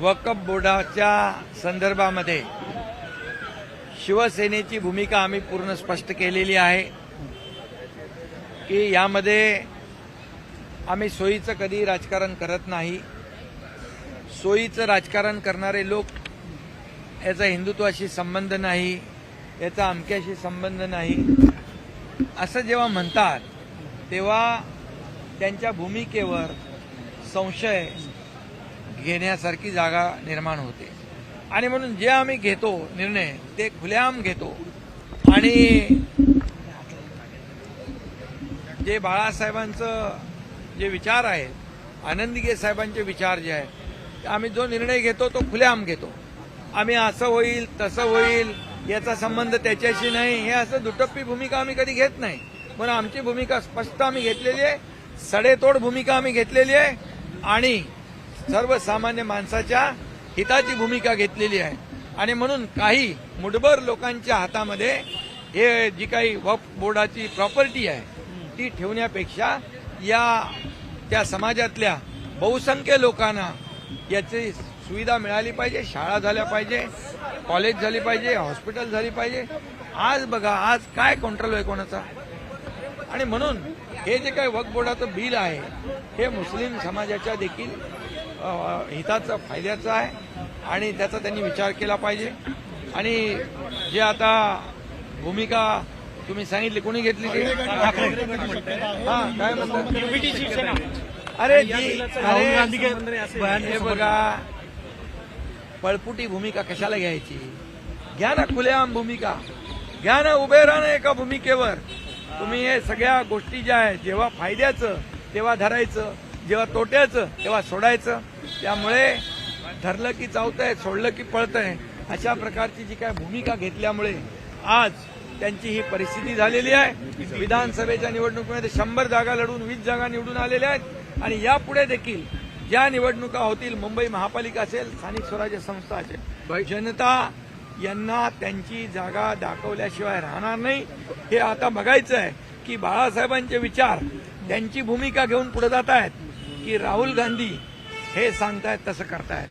वकफ बोर्डाच्या संदर्भामध्ये शिवसेनेची भूमिका आम्ही पूर्ण स्पष्ट केलेली आहे की यामध्ये आम्ही सोयीचं कधी राजकारण करत नाही. सोयीचं राजकारण करणारे लोक याचा हिंदुत्वाशी संबंध नाही याचा अमक्याशी संबंध नाही. असं जेव्हा म्हणतात तेव्हा त्यांच्या भूमिकेवर संशय घेण्यासारखी जागा निर्माण होते. आणि म्हणून जे आम्ही घेतो निर्णय ते खुलेआम घेतो. आणि जे बाळासाहेबांचं जे विचार आहेत आनंदीगे साहेबांचे विचार जे आहेत ते आम्ही जो निर्णय घेतो तो खुलेआम घेतो. आम्ही असं होईल तसं होईल याचा संबंध त्याच्याशी नाही हे असं दुटप्पी भूमिका आम्ही कधी घेत नाही. पण आमची भूमिका स्पष्ट आम्ही घेतलेली आहे सडेतोड भूमिका आम्ही घेतलेली आहे आणि सर्वसामान्य माणसाच्या हिताची भूमिका घेतलेली आहे. आणि म्हणून काही मुठभर लोकांच्या हातामध्ये हे जी काही वक्फ बोर्डाची प्रॉपर्टी आहे ती ठेवण्यापेक्षा या त्या समाजातल्या बहुसंख्य लोकांना याची सुविधा मिळाली पाहिजे शाळा झाल्या पाहिजे कॉलेज झाली पाहिजे हॉस्पिटल झाली पाहिजे. आज बघा आज काय कंट्रोल आहे कोणाचा? आणि म्हणून हे जे काही वक्फ बोर्डाचं बिल आहे हे मुस्लिम समाजाच्या देखील हिताचं फायद्याचं आहे आणि त्याचा त्यांनी विचार केला पाहिजे. आणि जे आता भूमिका तुम्ही सांगितली कोणी घेतली ती? हा काय म्हणतात? अरे जी अरे हे बघा पळपुटी भूमिका कशाला घ्यायची? घ्या ना खुलेआम भूमिका. घ्या ना उभे राहा ना एका भूमिकेवर. तुम्ही हे सगळ्या गोष्टी ज्या आहेत जेव्हा फायद्याचं तेव्हा धरायचं. जेव्हा तोट्याचं तेव्हा सोडायचं. त्यामुळे धरलं की चावतंय सोडलं की पळतंय. अशा प्रकारची जी काय भूमिका घेतल्यामुळे आज त्यांची ही परिस्थिती झालेली आहे. विधानसभेच्या निवडणुकीमध्ये शंभर जागा लढून वीस जागा निवडून आलेल्या आहेत. आणि यापुढे देखील ज्या निवडणुका होतील मुंबई महापालिका असेल स्थानिक स्वराज्य संस्था असेल जनता यांना त्यांची जागा दाखवल्याशिवाय राहणार नाही. हे आता बघायचं आहे की बाळासाहेबांचे विचार त्यांची भूमिका घेऊन पुढे जात आहेत. की राहुल गांधी हे सांगतायत तसं करतायत.